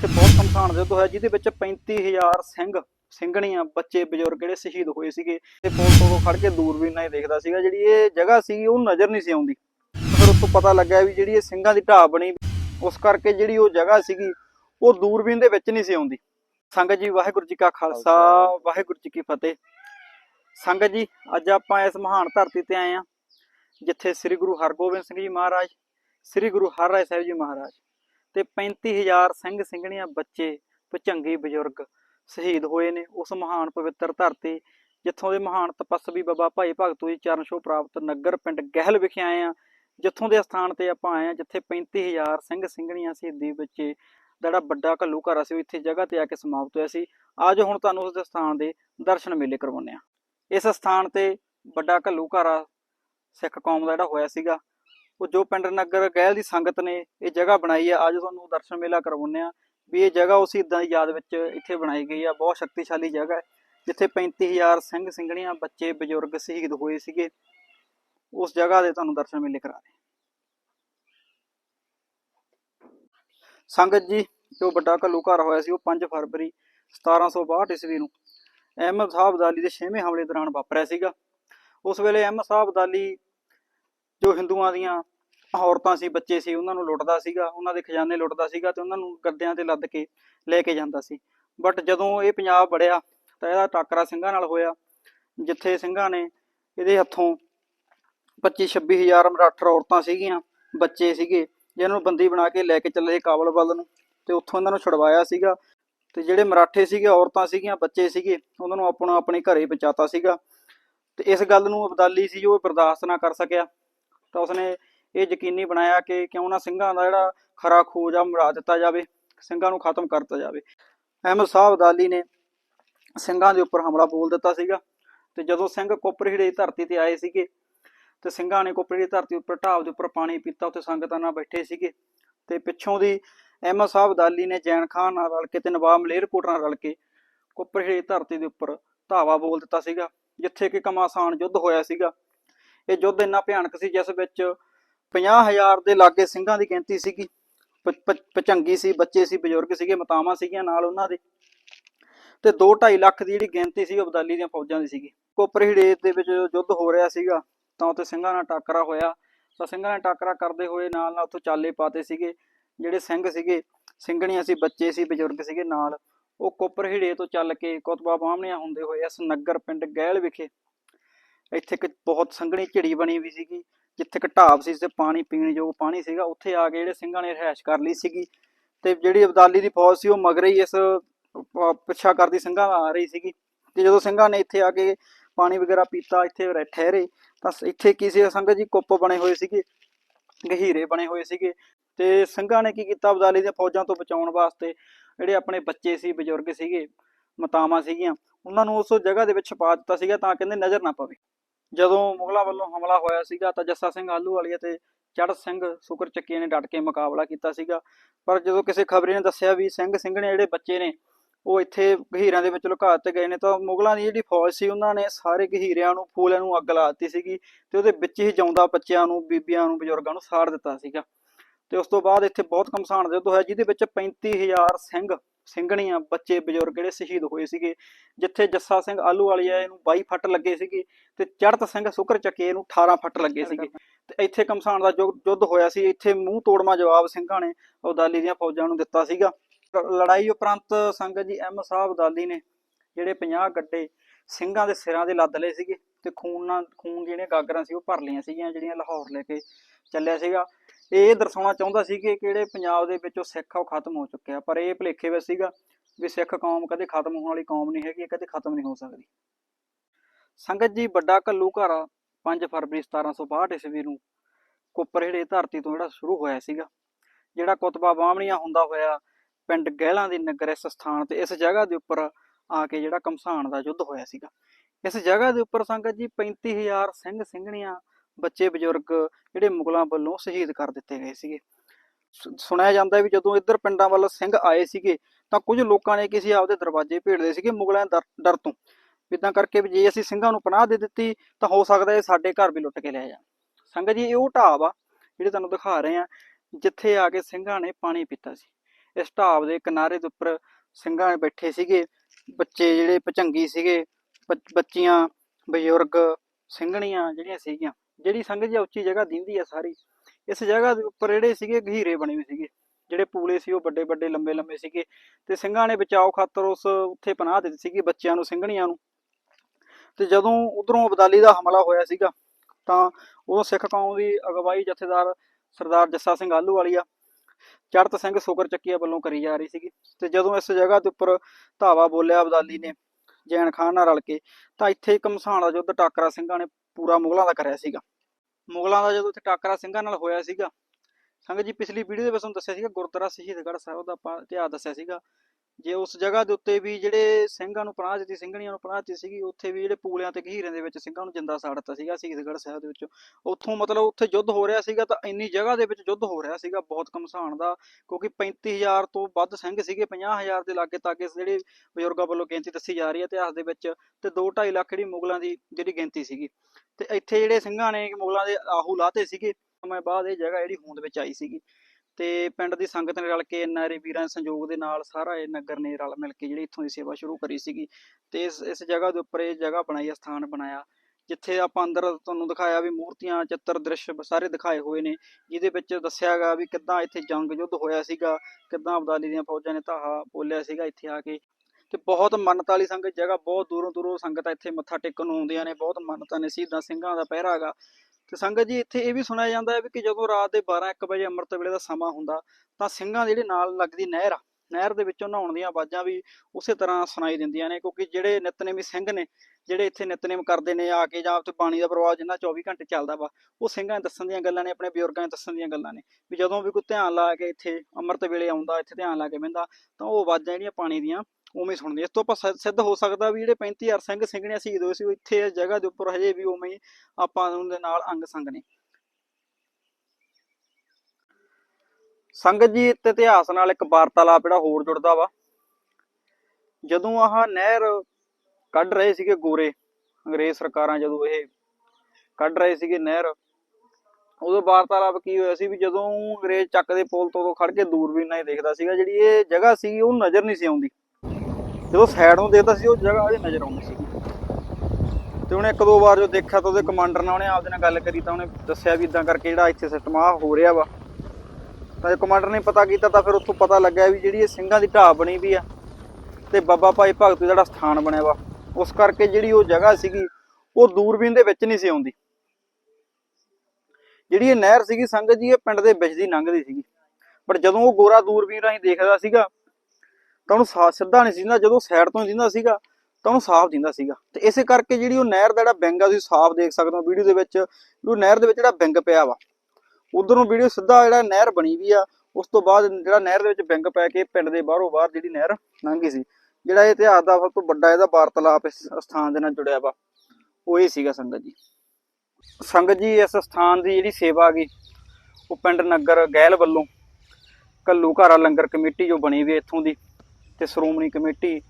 ਤੇ ਬਹੁਤ ਕਮਸਾਨ ਯੁੱਧ ਹੋਇਆ ਜਿਹਦੇ ਵਿੱਚ 35000 ਸਿੰਘ, ਸਿੰਘਣੀਆਂ ਬੱਚੇ ਬਜ਼ੁਰਗ ਜਿਹੜੇ ਸ਼ਹੀਦ ਹੋਏ ਸੀਗੇ ਤੇ ਪੁਲ ਤੋਂ ਖੜ ਕੇ ਦੂਰਬੀਨ ਨਾਲ ਹੀ ਦੇਖਦਾ ਸੀਗਾ, ਜਿਹੜੀ ਇਹ ਜਗ੍ਹਾ ਸੀਗੀ ਉਹ ਨਜ਼ਰ ਨਹੀਂ ਸੀ ਆਉਂਦੀ। ਫਿਰ ਉਸ ਤੋਂ ਪਤਾ ਲੱਗਿਆ ਵੀ ਜਿਹੜੀ ਇਹ ਸਿੰਘਾਂ ਦੀ ਢਾਬ ਬਣੀ, ਉਸ ਕਰਕੇ ਜਿਹੜੀ ਉਹ ਜਗ੍ਹਾ ਸੀਗੀ, ਉਹ ਦੂਰਬੀਨ ਦੇ ਵਿੱਚ ਨਹੀਂ ਸੀ ਆਉਂਦੀ। ਸੰਗਤ ਜੀ, ਵਾਹਿਗੁਰੂ ਜੀ ਕਾ ਖਾਲਸਾ, ਵਾਹਿਗੁਰੂ ਜੀ ਕੀ ਫਤਿਹ। ਸੰਗਤ ਜੀ, ਅੱਜ ਆਪਾਂ ਇਸ ਮਹਾਨ ਧਰਤੀ ਤੇ ਆਏ ਆ ਜਿੱਥੇ ਸ੍ਰੀ ਗੁਰੂ ਹਰਗੋਬਿੰਦ ਸਿੰਘ ਜੀ ਮਹਾਰਾਜ, ਸ੍ਰੀ ਗੁਰੂ ਹਰਿਰਾਏ ਸਾਹਿਬ ਜੀ ਮਹਾਰਾਜ। ਤੇ 35000 ਸਿੰਘ ਸਿੰਘਣੀਆਂ ਬੱਚੇ ਭੁਚੰਗੀ ਬਜ਼ੁਰਗ ਸ਼ਹੀਦ ਹੋਏ ਨੇ। ਉਸ ਮਹਾਨ ਪਵਿੱਤਰ ਧਰਤੀ ਜਿੱਥੋਂ ਦੇ ਮਹਾਨ ਤਪਸਵੀ ਬਾਬਾ ਭਾਈ ਭਗਤੂ ਜੀ ਚਰਨ ਛੋਹ ਪ੍ਰਾਪਤ ਨਗਰ ਪਿੰਡ ਗਹਿਲ ਵਿਖੇ ਆਏ ਆ ਜਿੱਥੋਂ ਦੇ ਸਥਾਨ ਤੇ ਆਪਾਂ ਆਏ ਆ ਜਿੱਥੇ 35000 ਸਿੰਘ ਸਿੰਘਣੀਆਂ ਸ਼ਹੀਦੀ ਬੱਚੇ ਜਿਹੜਾ ਵੱਡਾ ਘੱਲੂ ਘਰ ਸੀ, ਉਹ ਇੱਥੇ ਜਗ੍ਹਾ ਤੇ ਆ ਕੇ ਸਮਾਪਤ ਹੋਇਆ ਸੀ। ਅੱਜ ਹੁਣ ਤੁਹਾਨੂੰ ਉਸ ਦੇ ਸਥਾਨ ਦੇ ਦਰਸ਼ਨ ਮੇਲੇ ਕਰਵਾਉਂਦੇ ਆ ਇਸ ਸਥਾਨ ਤੇ ਵੱਡਾ ਘੱਲੂ ਘਰ ਸਿੱਖ ਕੌਮ ਦਾ ਜਿਹੜਾ ਹੋਇਆ ਸੀਗਾ ਉਹ ਜੋ ਪਿੰਡ ਨਗਰ ਗਹਿਲ ਦੀ ਸੰਗਤ ਨੇ ਇਹ ਜਗ੍ਹਾ ਬਣਾਈ ਆ, ਅੱਜ ਤੁਹਾਨੂੰ ਦਰਸ਼ਨ ਮੇਲਾ ਕਰਵਾਉਂਦੇ ਆ ਵੀ ਇਹ ਜਗ੍ਹਾ ਉਸੇ ਇਦਾਂ ਦੀ ਯਾਦ ਵਿੱਚ ਇੱਥੇ ਬਣਾਈ ਗਈ ਆ, ਬਹੁਤ ਸ਼ਕਤੀਸ਼ਾਲੀ ਜਗ੍ਹਾ ਹੈ, ਜਿੱਥੇ 35000 ਸਿੰਘ ਸਿੰਘਣੀਆਂ ਬੱਚੇ ਬਜ਼ੁਰਗ ਸ਼ਹੀਦ ਹੋਏ ਸੀਗੇ, ਉਸ ਜਗ੍ਹਾ ਦੇ ਤੁਹਾਨੂੰ ਦਰਸ਼ਨ ਮੇਲੇ ਕਰਾ ਰਹੇ ਸੰਗਤ ਜੀ, ਜੋ ਵੱਡਾ ਘੱਲੂ ਘਰ ਹੋਇਆ ਸੀ ਉਹ 5 ਫਰਵਰੀ 1762 ਈਸਵੀ ਨੂੰ ਅਹਿਮਦ ਸਾਹਿਬ ਅਬਦਾਲੀ ਦੇ 6ਵੇਂ ਹਮਲੇ ਦੌਰਾਨ ਵਾਪਰਿਆ ਸੀਗਾ। ਉਸ ਵੇਲੇ ਅਹਿਮਦ ਸਾਹਿਬ ਅਬਦਾਲੀ ਜੋ ਹਿੰਦੂਆਂ ਦੀਆਂ ਔਰਤਾਂ ਸੀ, ਬੱਚੇ ਸੀ, ਉਹਨਾਂ ਨੂੰ ਲੁੱਟਦਾ ਸੀਗਾ, ਉਹਨਾਂ ਦੇ ਖਜ਼ਾਨੇ ਲੁੱਟਦਾ ਸੀਗਾ ਤੇ ਉਹਨਾਂ ਨੂੰ ਗੱਦਿਆਂ ਤੇ ਲੱਦ ਕੇ ਲੈ ਕੇ ਜਾਂਦਾ ਸੀ। ਬਟ ਜਦੋਂ ਇਹ ਪੰਜਾਬ ਬੜਿਆ ਤਾਂ ਇਹਦਾ ਟਾਕਰਾ ਸਿੰਘਾਂ ਨਾਲ ਹੋਇਆ, ਜਿੱਥੇ ਸਿੰਘਾਂ ਨੇ ਇਹਦੇ ਹੱਥੋਂ 25 26000 ਮਰਾਠਰ ਔਰਤਾਂ ਸੀਗੀਆਂ, ਬੱਚੇ ਸੀਗੇ, ਜਿਹਨਾਂ ਨੂੰ ਬੰਦੀ ਬਣਾ ਕੇ ਲੈ ਕੇ ਚੱਲੇ ਸੀ ਕਾਬਲ ਵੱਲ ਨੂੰ, ਤੇ ਉੱਥੋਂ ਇਹਨਾਂ ਨੂੰ ਛੁਡਵਾਇਆ ਸੀਗਾ। ਤੇ ਜਿਹੜੇ ਮਰਾਠੇ ਸੀਗੇ, ਔਰਤਾਂ ਸੀਗੀਆਂ, ਬੱਚੇ ਸੀਗੇ, ਉਹਨਾਂ ਨੂੰ ਆਪਣਾ ਆਪਣੇ ਘਰੇ ਪਹੁੰਚਾਤਾ ਸੀਗਾ। ਤੇ ਇਸ ਗੱਲ ਨੂੰ ਅਬਦਾਲੀ ਸੀ ਜੋ ਬਰਦਾਸ਼ਤ ਨਾ ਕਰ ਸਕਿਆ। ਤਾਂ ਉਸਨੇ ਇਹ ਯਕੀਨੀ ਬਣਾਇਆ ਕਿ ਕਿਉਂ ਨਾ ਸਿੰਘਾਂ ਦਾ ਜਿਹੜਾ ਖਰਾ ਖੋਜ ਆ ਮਰਾ ਦਿੱਤਾ ਜਾਵੇ, ਸਿੰਘਾਂ ਨੂੰ ਖਤਮ ਕਰ ਦਿੱਤਾ ਜਾਵੇ। ਅਹਿਮਦ ਸਾਹਿਬ ਅਬਦਾਲੀ ਨੇ ਸਿੰਘਾਂ ਦੇ ਉੱਪਰ ਹਮਲਾ ਬੋਲ ਦਿੱਤਾ ਸੀਗਾ ਤੇ ਜਦੋਂ ਸਿੰਘ ਕੋਪਰਹੀੜੇ ਦੀ ਧਰਤੀ ਤੇ ਆਏ ਸੀਗੇ ਤੇ ਸਿੰਘਾਂ ਨੇ ਕੋਪਰਹੀੜੇ ਦੀ ਧਰਤੀ ਉੱਪਰ ਢਾਬ ਦੇ ਉੱਪਰ ਪਾਣੀ ਪੀਤਾ, ਉੱਥੇ ਸੰਗਤਾਂ ਨਾਲ ਬੈਠੇ ਸੀਗੇ ਤੇ ਪਿੱਛੋਂ ਦੀ ਅਹਿਮਦ ਸਾਹਿਬ ਅਬਦਾਲੀ ਨੇ ਜੈਨ ਖਾਨ ਨਾਲ ਰਲ ਕੇ ਤੇ ਨਵਾਬ ਮਲੇਰਕੋਟ ਨਾਲ ਰਲ ਕੇ ਕੋਪਰਹੀੜੇ ਦੀ ਧਰਤੀ ਦੇ ਉੱਪਰ ਧਾਵਾ ਬੋਲ ਦਿੱਤਾ ਸੀਗਾ, ਜਿੱਥੇ ਕਿ ਕਮਾਸਾਨ ਯੁੱਧ ਹੋਇਆ ਸੀਗਾ। ਇਹ ਯੁੱਧ ਇੰਨਾ ਭਿਆਨਕ ਸੀ, ਜਿਸ ਵਿੱਚ 50000 ਦੇ ਲਾਗੇ ਸਿੰਘਾਂ ਦੀ ਗਿਣਤੀ ਸੀਗੀ। ਪ- ਪਚੰਗੀ ਸੀ, ਬੱਚੇ ਸੀ, ਬਜ਼ੁਰਗ ਸੀਗੇ, ਮਤਾਵਾਂ ਸੀਗੀਆਂ ਨਾਲ ਉਹਨਾਂ ਦੇ। ਤੇ 2.5 ਲੱਖ ਦੀ ਜਿਹੜੀ ਗਿਣਤੀ ਸੀ, ਉਹ ਅਬਦਾਲੀ ਦੀਆਂ ਫੌਜਾਂ ਦੀ ਸੀਗੀ। ਕੋਪਰਹੀੜੇ ਦੇ ਵਿੱਚ ਜਦੋਂ ਯੁੱਧ ਹੋ ਰਿਹਾ ਸੀਗਾ, ਤਾਂ ਉੱਥੇ ਸਿੰਘਾਂ ਨਾਲ ਟਾਕਰਾ ਹੋਇਆ। ਤਾਂ ਸਿੰਘਾਂ ਨੇ ਟਾਕਰਾ ਕਰਦੇ ਹੋਏ ਨਾਲ ਨਾਲ ਉੱਥੋਂ ਚਾਲੇ ਪਾਤੇ ਸੀਗੇ। ਜਿਹੜੇ ਸਿੰਘ ਸੀਗੇ, ਸਿੰਘਣੀਆਂ ਸੀ, ਬੱਚੇ ਸੀ, ਬਜ਼ੁਰਗ ਸੀਗੇ ਨਾਲ। ਉਹ ਕੋਪਰਹੀੜੇ ਤੋਂ ਚੱਲ ਕੇ ਕੁਤਬਾ ਬਾਹਮਣਿਆ ਹੁੰਦੇ ਹੋਏ ਇਸ ਨਗਰ ਪਿੰਡ ਗਹਿਲ ਵਿਖੇ ਇੱਥੇ ਇੱਕ ਬਹੁਤ ਸੰਘਣੀ ਝਿੜੀ ਬਣੀ ਵੀ ਸੀਗੀ, ਜਿੱਥੇ ਇੱਕ ਢਾਬ ਸੀ ਤੇ ਪਾਣੀ ਪੀਣ ਯੋਗ ਪਾਣੀ ਸੀਗਾ, ਉੱਥੇ ਆ ਕੇ ਜਿਹੜੇ ਸਿੰਘਾਂ ਨੇ ਰਿਹਾਇਸ਼ ਕਰ ਲਈ ਸੀਗੀ। ਤੇ ਜਿਹੜੀ ਅਬਦਾਲੀ ਦੀ ਫੌਜ ਸੀ, ਉਹ ਮਗਰੇ ਹੀ ਇਸ ਪਿੱਛਾ ਕਰਦੀ ਸਿੰਘਾਂ ਆ ਰਹੀ ਸੀਗੀ। ਤੇ ਜਦੋਂ ਸਿੰਘਾਂ ਨੇ ਇੱਥੇ ਆ ਕੇ ਪਾਣੀ ਵਗੈਰਾ ਪੀਤਾ, ਇੱਥੇ ਠਹਿਰੇ, ਤਾਂ ਇੱਥੇ ਕੀ ਸੀ, ਸੰਗਤ ਜੀ ਕੁੱਪ ਬਣੇ ਹੋਏ ਸੀਗੇ, ਗਹੀਰੇ ਬਣੇ ਹੋਏ ਸੀਗੇ। ਤੇ ਸਿੰਘਾਂ ਨੇ ਕੀ ਕੀਤਾ, ਅਬਦਾਲੀ ਦੀਆਂ ਫੌਜਾਂ ਤੋਂ ਬਚਾਉਣ ਵਾਸਤੇ ਜਿਹੜੇ ਆਪਣੇ ਬੱਚੇ ਸੀ, ਬਜ਼ੁਰਗ ਸੀਗੇ, ਮਤਾਵਾਂ ਸੀਗੀਆਂ, ਉਹਨਾਂ ਨੂੰ ਉਸ ਜਗ੍ਹਾ ਦੇ ਵਿੱਚ ਛਪਾ ਦਿੱਤਾ ਸੀਗਾ, ਤਾਂ ਕਹਿੰਦੇ ਨਜ਼ਰ ਨਾ ਪਵੇ। ਜਦੋਂ ਮੁਗਲਾਂ ਵੱਲੋਂ ਹਮਲਾ ਹੋਇਆ ਸੀਗਾ ਤਾਂ ਜੱਸਾ ਸਿੰਘ ਆਲੂਵਾਲੀਆ ਤੇ ਚੜ ਸਿੰਘ ਸੁਕਰ ਚੱਕੀਆਂ ਨੇ ਡਟ ਕੇ ਮੁਕਾਬਲਾ ਕੀਤਾ ਸੀਗਾ। ਪਰ ਜਦੋਂ ਕਿਸੇ ਖਬਰੀ ਨੇ ਦੱਸਿਆ ਵੀ ਸਿੰਘ ਨੇ ਜਿਹੜੇ ਬੱਚੇ ਨੇ, ਉਹ ਇੱਥੇ ਗਹੀਰਿਆਂ ਦੇ ਵਿੱਚ ਲੁਕਾ ਦਿੱਤੇ ਗਏ ਨੇ ਤਾਂ ਮੁਗਲਾਂ ਦੀ ਜਿਹੜੀ ਫੌਜ ਸੀ, ਉਹਨਾਂ ਨੇ ਸਾਰੇ ਗਹੀਰਿਆਂ ਨੂੰ, ਫੂਲਿਆਂ ਨੂੰ ਅੱਗ ਲਾ ਦਿੱਤੀ ਸੀਗੀ ਤੇ ਉਹਦੇ ਵਿੱਚ ਹੀ ਜਿਉਂਦਾ ਬੱਚਿਆਂ ਨੂੰ, ਬੀਬੀਆਂ ਨੂੰ, ਬਜ਼ੁਰਗਾਂ ਨੂੰ ਸਾੜ ਦਿੱਤਾ ਸੀਗਾ। ਤੇ ਉਸ ਤੋਂ ਬਾਅਦ ਇੱਥੇ ਬਹੁਤ ਕਮਸਾਨ ਯੁੱਧ ਹੋਇਆ ਜਿਹਦੇ ਵਿੱਚ 35000 ਸਿੰਘ ਸਿੰਘਣੀਆਂ ਬੱਚੇ ਬਜ਼ੁਰਗ ਜਿਹੜੇ ਸ਼ਹੀਦ ਹੋਏ ਸੀਗੇ ਜਿੱਥੇ ਜੱਸਾ ਸਿੰਘ ਆਲੂਵਾਲੀਆ ਨੂੰ 22 ਫੱਟ ਲੱਗੇ ਸੀਗੇ ਤੇ ਚੜਤ ਸਿੰਘ ਸੁਕਰ ਚੱਕੇ ਨੂੰ 18 ਫੱਟ ਲੱਗੇ ਸੀਗੇ। ਤੇ ਇੱਥੇ ਕਮਸਾਨ ਦਾ ਯੁੱਧ ਹੋਇਆ ਸੀ ਇੱਥੇ ਮੂੰਹ ਤੋੜਮਾ ਜਵਾਬ ਸਿੰਘਾਂ ਨੇ ਅਬਦਾਲੀ ਦੀਆਂ ਫੌਜਾਂ ਨੂੰ ਦਿੱਤਾ ਸੀਗਾ। ਲੜਾਈ ਉਪਰੰਤ ਸੰਗਤ ਜੀ ਐਮ ਸਾਹਿਬ ਅਬਦਾਲੀ ਨੇ ਜਿਹੜੇ 50 ਗੱਡੇ ਸਿੰਘਾਂ ਦੇ ਸਿਰਾਂ ਦੇ ਲੱਦ ਲਏ ਸੀਗੇ ਤੇ ਖੂਨ ਨਾਲ ਖੂਨ ਜਿਹੜੀਆਂ ਗਾਗਰਾਂ ਸੀ ਉਹ ਭਰ ਲਈਆਂ ਸੀਗੀਆਂ ਜਿਹੜੀਆਂ ਲਾਹੌਰ ਲੈ ਕੇ ਚੱਲਿਆ ਸੀਗਾ। ਇਹ ਦਰਸਾਉਣਾ ਚਾਹੁੰਦਾ ਸੀ ਕਿ ਕਿਹੜੇ ਪੰਜਾਬ ਦੇ ਵਿੱਚੋਂ ਸਿੱਖ ਆ, ਉਹ ਖਤਮ ਹੋ ਚੁੱਕਿਆ। ਪਰ ਇਹ ਭੁਲੇਖੇ ਵਿੱਚ ਸੀਗਾ ਵੀ ਸਿੱਖ ਕੌਮ ਕਦੇ ਖਤਮ ਹੋਣ ਵਾਲੀ ਕੌਮ ਨਹੀਂ ਹੈਗੀ ਇਹ ਕਦੇ ਖਤਮ ਨਹੀਂ ਹੋ ਸਕਦੀ। ਸੰਗਤ ਜੀ, ਵੱਡਾ ਘੱਲੂ ਘਾਰਾ 5 ਫਰਵਰੀ 1762 ਈਸਵੀ ਨੂੰ ਕੋਪਰਹੇੜੇ ਧਰਤੀ ਤੋਂ ਜਿਹੜਾ ਸ਼ੁਰੂ ਹੋਇਆ ਸੀਗਾ, ਜਿਹੜਾ ਕੁਤਬਾ ਬਾਹਮਣੀਆਂ ਹੁੰਦਾ ਹੋਇਆ ਪਿੰਡ ਗਹਿਲਾਂ ਦੀ ਨਗਰ ਇਸ ਸਥਾਨ ਤੇ, ਇਸ ਜਗ੍ਹਾ ਦੇ ਉੱਪਰ ਆ ਕੇ ਜਿਹੜਾ ਕਮਸਾਨ ਦਾ ਯੁੱਧ ਹੋਇਆ ਸੀਗਾ। ਇਸ ਜਗ੍ਹਾ ਦੇ ਉੱਪਰ ਸੰਗਤ ਜੀ 35000 ਸਿੰਘ ਸਿੰਘਣੀਆਂ ਬੱਚੇ ਬਜ਼ੁਰਗ ਜਿਹੜੇ ਮੁਗਲਾਂ ਵੱਲੋਂ ਸ਼ਹੀਦ ਕਰ ਦਿੱਤੇ ਗਏ ਸੀਗੇ। ਸੁ- ਸੁਣਿਆ ਜਾਂਦਾ ਵੀ ਜਦੋਂ ਇੱਧਰ ਪਿੰਡਾਂ ਵੱਲ ਸਿੰਘ ਆਏ ਸੀਗੇ ਤਾਂ ਕੁਝ ਲੋਕਾਂ ਨੇ ਕਿਸੇ ਆਪਦੇ ਦਰਵਾਜ਼ੇ ਭੇੜਦੇ ਸੀਗੇ ਮੁਗਲਾਂ ਦੇ ਦਰ- ਡਰ ਤੋਂ। ਇਦਾਂ ਕਰਕੇ ਵੀ ਜੇ ਅਸੀਂ ਸਿੰਘਾਂ ਨੂੰ ਪਨਾਹ ਦੇ ਦਿੱਤੀ ਤਾਂ ਹੋ ਸਕਦਾ ਇਹ ਸਾਡੇ ਘਰ ਵੀ ਲੁੱਟ ਕੇ ਲੈ ਜਾਣ। ਸੰਗਤ ਜੀ, ਇਹ ਉਹ ਢਾਬ ਆ ਜਿਹੜੇ ਤੁਹਾਨੂੰ ਦਿਖਾ ਰਹੇ ਆ ਜਿੱਥੇ ਆ ਕੇ ਸਿੰਘਾਂ ਨੇ ਪਾਣੀ ਪੀਤਾ ਸੀ। ਇਸ ਢਾਬ ਦੇ ਕਿਨਾਰੇ ਦੇ ਉੱਪਰ ਸਿੰਘਾਂ ਬੈਠੇ ਸੀਗੇ, ਬੱਚੇ ਜਿਹੜੇ ਭਚੰਗੀ ਸੀਗੇ ਬੱਚ- ਬੱਚੀਆਂ, ਬਜ਼ੁਰਗ ਸਿੰਘਣੀਆਂ ਜਿਹੜੀਆਂ ਸੀਗੀਆਂ। ਜਿਹੜੀ ਸੰਗਤ ਜੀ ਉੱਚੀ ਜਗ੍ਹਾ ਦਿੰਦੀ ਆ ਸਾਰੀ। ਇਸ ਜਗ੍ਹਾ ਦੇ ਉੱਪਰ ਜਿਹੜੇ ਸੀਗੇ ਗਹੀਰੇ ਬਣੇ ਹੋਏ ਸੀਗੇ। ਜਿਹੜੇ ਪੂਲੇ ਸੀ, ਉਹ ਵੱਡੇ ਵੱਡੇ, ਲੰਬੇ ਲੰਬੇ ਸੀਗੇ। ਤੇ ਸਿੰਘਾਂ ਨੇ ਬਚਾਓ ਖਾਤਰ ਉਸ ਉੱਥੇ ਪਨਾਹ ਦਿੱਤੀ ਸੀਗੀ, ਬੱਚਿਆਂ ਨੂੰ, ਸਿੰਘਣੀਆਂ ਨੂੰ। ਤੇ ਜਦੋਂ ਉਧਰੋਂ ਅਬਦਾਲੀ ਦਾ ਹਮਲਾ ਹੋਇਆ ਸੀਗਾ, ਤਾਂ ਉਦੋਂ ਸਿੱਖ ਕੌਮ ਦੀ ਅਗਵਾਈ ਜਥੇਦਾਰ ਸਰਦਾਰ ਜੱਸਾ ਸਿੰਘ ਆਲੂ ਆਲੂਵਾਲੀਆ ਚੜਤ ਸਿੰਘ ਸੁਕਰ ਚੱਕੀਆ ਵੱਲੋਂ ਕਰੀ ਜਾ ਰਹੀ ਸੀਗੀ। ਤੇ ਜਦੋਂ ਇਸ ਜਗ੍ਹਾ ਦੇ ਉੱਪਰ ਧਾਵਾ ਬੋਲਿਆ ਅਬਦਾਲੀ ਨੇ, ਜੈਨ ਖਾਨ ਨਾਲ ਰਲ ਕੇ, ਤਾਂ ਇੱਥੇ ਇੱਕ ਮਸਾਣ ਦਾ ਯੁੱਧ ਟਾਕਰਾ ਸਿੰਘਾਂ ਨੇ ਪੂਰਾ ਮੁਗਲਾਂ ਦਾ ਕਰਿਆ ਸੀਗਾ। ਮੁਗਲਾਂ ਦਾ ਜਦੋਂ ਇੱਥੇ ਟਾਕਰਾ ਸਿੰਘਾਂ ਨਾਲ ਹੋਇਆ ਸੀਗਾ, ਸੰਗਤ ਜੀ ਪਿਛਲੀ ਵੀਡੀਓ ਦੇ ਵਿੱਚ ਤੁਹਾਨੂੰ ਦੱਸਿਆ ਸੀਗਾ, ਗੁਰਦੁਆਰਾ ਸ਼ਹੀਦਗੜ੍ਹ ਸਾਹਿਬ ਦਾ ਆਪਾਂ ਇਤਿਹਾਸ ਦੱਸਿਆ ਸੀਗਾ ਜੇ ਉਸ ਜਗ੍ਹਾ ਦੇ ਉੱਤੇ ਵੀ ਜਿਹੜੇ ਸਿੰਘਾਂ ਨੂੰ ਪਨਾਹ ਦਿੱਤੀ, ਸਿੰਘਣੀਆਂ ਨੂੰ ਪਨਾਹ ਦਿੱਤੀ ਸੀਗੀ, ਉੱਥੇ ਵੀ ਜਿਹੜੇ ਪੂਲਿਆਂ ਤੇ ਘਹੀਰਿਆਂ ਦੇ ਵਿੱਚ ਸਿੰਘਾਂ ਨੂੰ ਜਿੰਦਾ ਸਾੜ ਦਿੱਤਾ ਸੀਗਾ ਸ਼ਹੀਦਗੜ੍ਹ ਸਾਹਿਬ ਦੇ ਵਿੱਚ। ਉੱਥੋਂ ਮਤਲਬ ਉੱਥੇ ਯੁੱਧ ਹੋ ਰਿਹਾ ਸੀਗਾ ਤਾਂ ਇੰਨੀ ਜਗ੍ਹਾ ਦੇ ਵਿੱਚ ਯੁੱਧ ਹੋ ਰਿਹਾ ਸੀਗਾ ਬਹੁਤ ਘਮਸਾਣ ਦਾ, ਕਿਉਂਕਿ 35000 ਤੋਂ ਵੱਧ ਸਿੰਘ ਸੀਗੇ 50000 ਦੇ ਲਾਗੇ ਤਾਗੇ ਜਿਹੜੇ ਬਜ਼ੁਰਗਾਂ ਵੱਲੋਂ ਗਿਣਤੀ ਦੱਸੀ ਜਾ ਰਹੀ ਹੈ ਇਤਿਹਾਸ ਦੇ ਵਿੱਚ ਤੇ 2.5 ਲੱਖ ਜਿਹੜੀ ਮੁਗਲਾਂ ਦੀ ਜਿਹੜੀ ਗਿਣਤੀ ਸੀਗੀ। ਤੇ ਇੱਥੇ ਜਿਹੜੇ ਸਿੰਘਾਂ ਨੇ ਮੁਗਲਾਂ ਦੇ ਆਹੂ ਲਾਤੇ ਸੀਗੇ ਸਮੇਂ ਬਾਅਦ ਇਹ ਜਗ੍ਹਾ ਜਿਹੜੀ ਹੋਂਦ ਵਿੱਚ ਆਈ ਸੀਗੀ। ਤੇ ਪਿੰਡ ਦੀ ਸੰਗਤ ਨੇ ਰਲ ਕੇ ਐਨਆਰਏ ਵੀਰਾਂ ਦੇ ਸੰਯੋਗ ਦੇ ਨਾਲ ਸਾਰਾ ਇਹ ਨਗਰ ਨੇ ਰਲ ਮਿਲ ਕੇ ਜਿਹੜੀ ਇੱਥੋਂ ਦੀ ਸੇਵਾ ਸ਼ੁਰੂ ਕਰੀ ਸੀਗੀ ਤੇ ਇਸ ਇਸ ਜਗ੍ਹਾ ਦੇ ਉੱਪਰ ਇਹ ਜਗ੍ਹਾ ਬਣਾਈ ਆ, ਸਥਾਨ ਬਣਾਇਆ। ਜਿੱਥੇ ਆਪਾਂ ਅੰਦਰ ਤੁਹਾਨੂੰ ਦਿਖਾਇਆ ਵੀ ਮੂਰਤੀਆਂ, ਚਿੱਤਰ ਦ੍ਰਿਸ਼ ਸਾਰੇ ਦਿਖਾਏ ਹੋਏ ਨੇ, ਜਿਹਦੇ ਵਿੱਚ ਦੱਸਿਆ ਗਿਆ ਵੀ ਕਿੱਦਾਂ ਇੱਥੇ ਜੰਗ ਯੁੱਧ ਹੋਇਆ ਸੀਗਾ, ਕਿੱਦਾਂ ਅਬਦਾਲੀ ਦੀਆਂ ਫੌਜਾਂ ਨੇ ਧਾਹਾ ਬੋਲਿਆ ਸੀਗਾ ਇੱਥੇ ਆ ਕੇ। ਤੇ ਬਹੁਤ ਮੰਨਤ ਵਾਲੀ ਸੰਗਤ, ਜਗ੍ਹਾ ਬਹੁਤ ਦੂਰੋਂ ਦੂਰੋਂ ਸੰਗਤਾਂ ਇੱਥੇ ਮੱਥਾ ਟੇਕਣ ਨੂੰ ਆਉਂਦੀਆਂ ਨੇ, ਬਹੁਤ ਮੰਨਤਾਂ ਨੇ, ਸ਼ਹੀਦਾਂ ਸਿੰਘਾਂ ਦਾ ਪਹਿਰਾ ਹੈਗਾ ਤੇ ਸੰਗਤ ਜੀ ਇੱਥੇ ਇਹ ਵੀ ਸੁਣਿਆ ਜਾਂਦਾ ਹੈ ਵੀ ਕਿ ਜਦੋਂ ਰਾਤ ਦੇ 12 1 ਵਜੇ ਅੰਮ੍ਰਿਤ ਵੇਲੇ ਦਾ ਸਮਾਂ ਹੁੰਦਾ, ਤਾਂ ਸਿੰਘਾਂ ਦੇ ਜਿਹੜੇ ਨਾਲ ਲੱਗਦੀ ਨਹਿਰ ਆ, ਨਹਿਰ ਦੇ ਵਿੱਚੋਂ ਨਹਾਉਣ ਦੀਆਂ ਆਵਾਜ਼ਾਂ ਵੀ ਉਸੇ ਤਰ੍ਹਾਂ ਸੁਣਾਈ ਦਿੰਦੀਆਂ ਨੇ, ਕਿਉਂਕਿ ਜਿਹੜੇ ਨਿਤਨੇਮੀ ਸਿੰਘ ਨੇ, ਜਿਹੜੇ ਇੱਥੇ ਨਿਤਨੇਮ ਕਰਦੇ ਨੇ, ਆ ਕੇ ਜਾਂ ਉੱਥੇ ਪਾਣੀ ਦਾ ਪ੍ਰਵਾਹ ਜਿੰਨਾ 24 ਘੰਟੇ ਚੱਲਦਾ ਵਾ, ਉਹ ਸਿੰਘਾਂ ਦੇ ਦੱਸਣ ਦੀਆਂ ਗੱਲਾਂ ਨੇ, ਆਪਣੇ ਬਜ਼ੁਰਗਾਂ ਦੇ ਦੱਸਣ ਦੀਆਂ ਗੱਲਾਂ ਨੇ, ਵੀ ਜਦੋਂ ਵੀ ਕੋਈ ਧਿਆਨ ਲਾ ਕੇ ਇੱਥੇ ਅੰਮ੍ਰਿਤ ਵੇਲੇ ਆਉਂਦਾ, ਇੱਥੇ ਧਿਆਨ ਲਾ ਕੇ ਬਹਿੰਦਾ, ਤਾਂ ਉਹ ਆਵਾਜ਼ਾਂ ਜਿਹੜੀਆਂ ਪਾਣੀ ਦੀਆਂ ਉਵੇਂ ਹੀ ਸੁਣਦੇ ਇਸ ਤੋਂ ਆਪਾਂ ਸਿੱਧ ਹੋ ਸਕਦਾ ਵੀ ਜਿਹੜੇ 35000 ਸਿੰਘ ਸਿੰਘਣੀਆਂ ਸ਼ਹੀਦ ਹੋਏ ਸੀ, ਉਹ ਇੱਥੇ ਇਸ ਜਗ੍ਹਾ ਦੇ ਉੱਪਰ ਹਜੇ ਵੀ ਉਵੇਂ ਹੀ ਆਪਾਂ ਉਹਨਾਂ ਦੇ ਨਾਲ ਅੰਗ ਸੰਗ ਨੇ। ਸੰਗਤ ਜੀ ਤੇ ਇਤਿਹਾਸ ਨਾਲ ਇੱਕ ਵਾਰਤਾਲਾਪ ਜਿਹੜਾ ਹੋਰ ਜੁੜਦਾ ਵਾ। ਜਦੋਂ ਆਹ ਨਹਿਰ ਕੱਢ ਰਹੇ ਸੀਗੇ ਗੋਰੇ, ਅੰਗਰੇਜ਼ ਸਰਕਾਰਾਂ ਜਦੋਂ ਇਹ ਕੱਢ ਰਹੇ ਸੀਗੇ ਨਹਿਰ, ਉਦੋਂ ਵਾਰਤਾਲਾਪ ਕੀ ਹੋਇਆ ਸੀ ਵੀ ਜਦੋਂ ਅੰਗਰੇਜ਼ ਚੱਕ ਦੇ ਪੁਲ ਤੋਂ ਉਦੋਂ ਖੜ ਕੇ ਦੂਰਬੀਨਾਂ ਹੀ ਦੇਖਦਾ ਸੀਗਾ, ਜਿਹੜੀ ਇਹ ਜਗ੍ਹਾ ਸੀਗੀ ਉਹ ਨਜ਼ਰ ਨਹੀਂ ਸੀ ਆਉਂਦੀ। ਜਦੋਂ ਸਾਈਡ ਨੂੰ ਦੇਖਦਾ ਸੀ, ਉਹ ਜਗ੍ਹਾ ਉਹਦੀ ਨਜ਼ਰ ਆਉਂਦੀ ਸੀ ਤੇ ਉਹਨੇ ਇੱਕ ਦੋ ਵਾਰ ਜੋ ਦੇਖਿਆ ਤਾਂ ਉਹਦੇ ਕਮਾਂਡਰ ਨਾਲ ਉਹਨੇ ਆਪਦੇ ਨਾਲ ਗੱਲ ਕਰੀ ਤਾਂ ਉਹਨੇ ਦੱਸਿਆ ਵੀ ਇਦਾਂ ਕਰਕੇ ਜਿਹੜਾ ਇੱਥੇ ਸਿਸਟਮ ਆ ਹੋ ਰਿਹਾ ਵਾ। ਤਾਂ ਜੇ ਕਮਾਂਡਰ ਨੇ ਪਤਾ ਕੀਤਾ ਤਾਂ ਫਿਰ ਉੱਥੋਂ ਪਤਾ ਲੱਗਿਆ ਵੀ ਜਿਹੜੀ ਇਹ ਸਿੰਘਾਂ ਦੀ ਢਾਬ ਬਣੀ ਵੀ ਆ ਤੇ ਬਾਬਾ ਭਾਈ ਭਗਤ ਜਿਹੜਾ ਸਥਾਨ ਬਣਿਆ ਵਾ, ਉਸ ਕਰਕੇ ਜਿਹੜੀ ਉਹ ਜਗ੍ਹਾ ਸੀਗੀ, ਉਹ ਦੂਰਬੀਨ ਦੇ ਵਿੱਚ ਨਹੀਂ ਸੀ ਆਉਂਦੀ। ਜਿਹੜੀ ਇਹ ਨਹਿਰ ਸੀਗੀ, ਸੰਗਤ ਜੀ, ਇਹ ਪਿੰਡ ਦੇ ਵਿੱਚ ਦੀ ਲੰਘਦੀ ਸੀਗੀ। ਪਰ ਜਦੋਂ ਉਹ ਗੋਰਾ ਦੂਰਬੀਨ ਰਾਹੀਂ ਦੇਖਦਾ ਸੀਗਾ ਤਾਂ ਉਹਨੂੰ ਸਾ- ਸਿੱਧਾ ਨਹੀਂ ਸੀ ਦਿੰਦਾ ਜਦੋਂ ਸਾਈਡ ਤੋਂ ਹੀ ਦਿੰਦਾ ਸੀਗਾ, ਤਾਂ ਉਹਨੂੰ ਸਾਫ਼ ਦਿੰਦਾ ਸੀਗਾ। ਤੇ ਇਸੇ ਕਰਕੇ ਜਿਹੜੀ ਉਹ ਨਹਿਰ ਦਾ ਜਿਹੜਾ ਬਿੰਗ ਆ ਤੁਸੀਂ ਸਾਫ਼ ਦੇਖ ਸਕਦੇ ਹੋ ਵੀਡੀਓ ਦੇ ਵਿੱਚ, ਉਹ ਨਹਿਰ ਦੇ ਵਿੱਚ ਜਿਹੜਾ ਬਿੰਗ ਪਿਆ ਵਾ। ਉਧਰ ਨੂੰ ਵੀਡੀਓ ਸਿੱਧਾ ਜਿਹੜਾ ਨਹਿਰ ਬਣੀ ਵੀ ਆ, ਉਸ ਤੋਂ ਬਾਅਦ ਜਿਹੜਾ ਨਹਿਰ ਦੇ ਵਿੱਚ ਬਿੰਗ ਪੈ ਕੇ ਪਿੰਡ ਦੇ ਬਾਹਰੋਂ ਬਾਹਰ ਜਿਹੜੀ ਨਹਿਰ ਲੰਘੀ ਸੀ, ਜਿਹੜਾ ਇਹ ਇਤਿਹਾਸ ਦਾ ਸਭ ਤੋਂ ਵੱਡਾ ਇਹਦਾ ਵਾਰਤਾਲਾਪ ਇਸ ਸਥਾਨ ਦੇ ਨਾਲ ਜੁੜਿਆ ਵਾ, ਉਹ ਇਹ ਸੀਗਾ ਸੰਗਤ ਜੀ। ਸੰਗਤ ਜੀ ਇਸ ਸਥਾਨ ਦੀ ਜਿਹੜੀ ਸੇਵਾ ਗਈ, ਉਹ ਪਿੰਡ ਨਗਰ ਗਹਿਲ ਵੱਲੋਂ ਕੱਲੂ ਘਾਰਾ ਲੰਗਰ ਕਮੇਟੀ ਜੋ ਬਣੀ ਵੀ ਇੱਥੋਂ ਦੀ ਤੇ ਸ਼੍ਰੋਮਣੀ ਕਮੇਟੀ,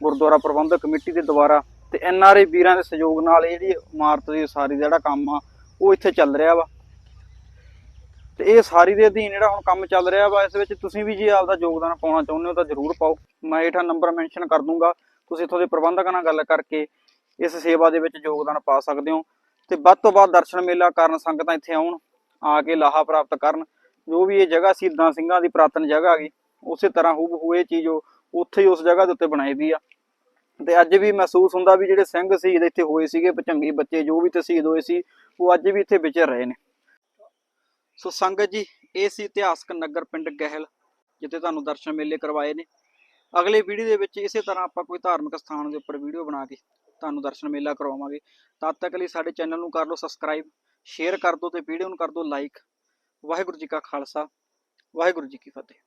ਗੁਰਦੁਆਰਾ ਪ੍ਰਬੰਧਕ ਕਮੇਟੀ ਦੇ ਦੁਆਰਾ ਤੇ ਐਨਆਰਏ ਵੀਰਾਂ ਦੇ ਸਹਿਯੋਗ ਨਾਲ ਇਹ ਜਿਹੜੀ ਇਮਾਰਤ ਦੀ ਉਸਾਰੀ ਦਾ ਜਿਹੜਾ ਕੰਮ ਆ, ਉਹ ਇੱਥੇ ਚੱਲ ਰਿਹਾ ਵਾ। ਤੇ ਇਹ ਸਾਰੀ ਦੇ ਅਧੀਨ ਜਿਹੜਾ ਹੁਣ ਕੰਮ ਚੱਲ ਰਿਹਾ ਵਾ, ਇਸ ਵਿੱਚ ਤੁਸੀਂ ਵੀ ਜੇ ਆਪਦਾ ਯੋਗਦਾਨ ਪਾਉਣਾ ਚਾਹੁੰਦੇ ਹੋ ਤਾਂ ਜ਼ਰੂਰ ਪਾਓ। ਮੈਂ ਹੇਠਾਂ ਨੰਬਰ ਮੈਂਸ਼ਨ ਕਰ ਦੂੰਗਾ। ਤੁਸੀਂ ਇੱਥੋਂ ਦੇ ਪ੍ਰਬੰਧਕਾਂ ਨਾਲ ਗੱਲ ਕਰਕੇ ਇਸ ਸੇਵਾ ਦੇ ਵਿੱਚ ਯੋਗਦਾਨ ਪਾ ਸਕਦੇ ਹੋ। ਤੇ ਵੱਧ ਤੋਂ ਵੱਧ ਦਰਸ਼ਨ ਮੇਲਾ ਕਰਨ ਸੰਗਤਾਂ ਇੱਥੇ ਆਉਣ, ਆ ਕੇ ਲਾਹਾ ਪ੍ਰਾਪਤ ਕਰਨ। ਜੋ ਵੀ ਇਹ ਜਗ੍ਹਾ ਸ਼ਹੀਦਾਂ ਸਿੰਘਾਂ ਦੀ ਪ੍ਰਾਤਨ ਜਗ੍ਹਾ ਹੈਗੀ, ਉਸੇ ਤਰ੍ਹਾਂ ਹੂਬਹੂ ਇਹ ਚੀਜ਼ ਉਹ ਉੱਥੇ ਹੀ ਉਸ ਜਗ੍ਹਾ ਦੇ ਉੱਤੇ ਬਣਾਈ ਵੀ ਆ। ਤੇ ਅੱਜ ਵੀ ਮਹਿਸੂਸ ਹੁੰਦਾ ਵੀ ਜਿਹੜੇ ਸਿੰਘ ਸ਼ਹੀਦ ਇੱਥੇ ਹੋਏ ਸੀਗੇ ਭਚੰਗੀ ਬੱਚੇ ਜੋ ਵੀ ਤੇ ਸ਼ਹੀਦ ਹੋਏ ਸੀ, ਉਹ ਅੱਜ ਵੀ ਇੱਥੇ ਵਿਚਰ ਰਹੇ ਨੇ। ਸੋ ਸੰਗਤ ਜੀ, ਇਹ ਸੀ ਇਤਿਹਾਸਕ ਨਗਰ ਪਿੰਡ ਗਹਿਲ, ਜਿੱਥੇ ਤੁਹਾਨੂੰ ਦਰਸ਼ਨ ਮੇਲੇ ਕਰਵਾਏ ਨੇ। ਅਗਲੇ ਵੀਡੀਓ ਦੇ ਵਿੱਚ ਇਸੇ ਤਰ੍ਹਾਂ ਆਪਾਂ ਕੋਈ ਧਾਰਮਿਕ ਸਥਾਨ ਦੇ ਉੱਪਰ ਵੀਡੀਓ ਬਣਾ ਕੇ ਤੁਹਾਨੂੰ ਦਰਸ਼ਨ ਮੇਲਾ ਕਰਵਾਵਾਂਗੇ। ਤਦ ਤੱਕ ਲਈ ਸਾਡੇ ਚੈਨਲ ਨੂੰ ਕਰ ਲਓ ਸਬਸਕ੍ਰਾਈਬ, ਸ਼ੇਅਰ ਕਰ ਦਿਓ ਤੇ ਵੀਡੀਓ ਨੂੰ ਕਰ ਦਿਓ ਲਾਈਕ। ਵਾਹਿਗੁਰੂ ਜੀ ਕਾ ਖਾਲਸਾ, ਵਾਹਿਗੁਰੂ ਜੀ ਕੀ ਫਤਿਹ।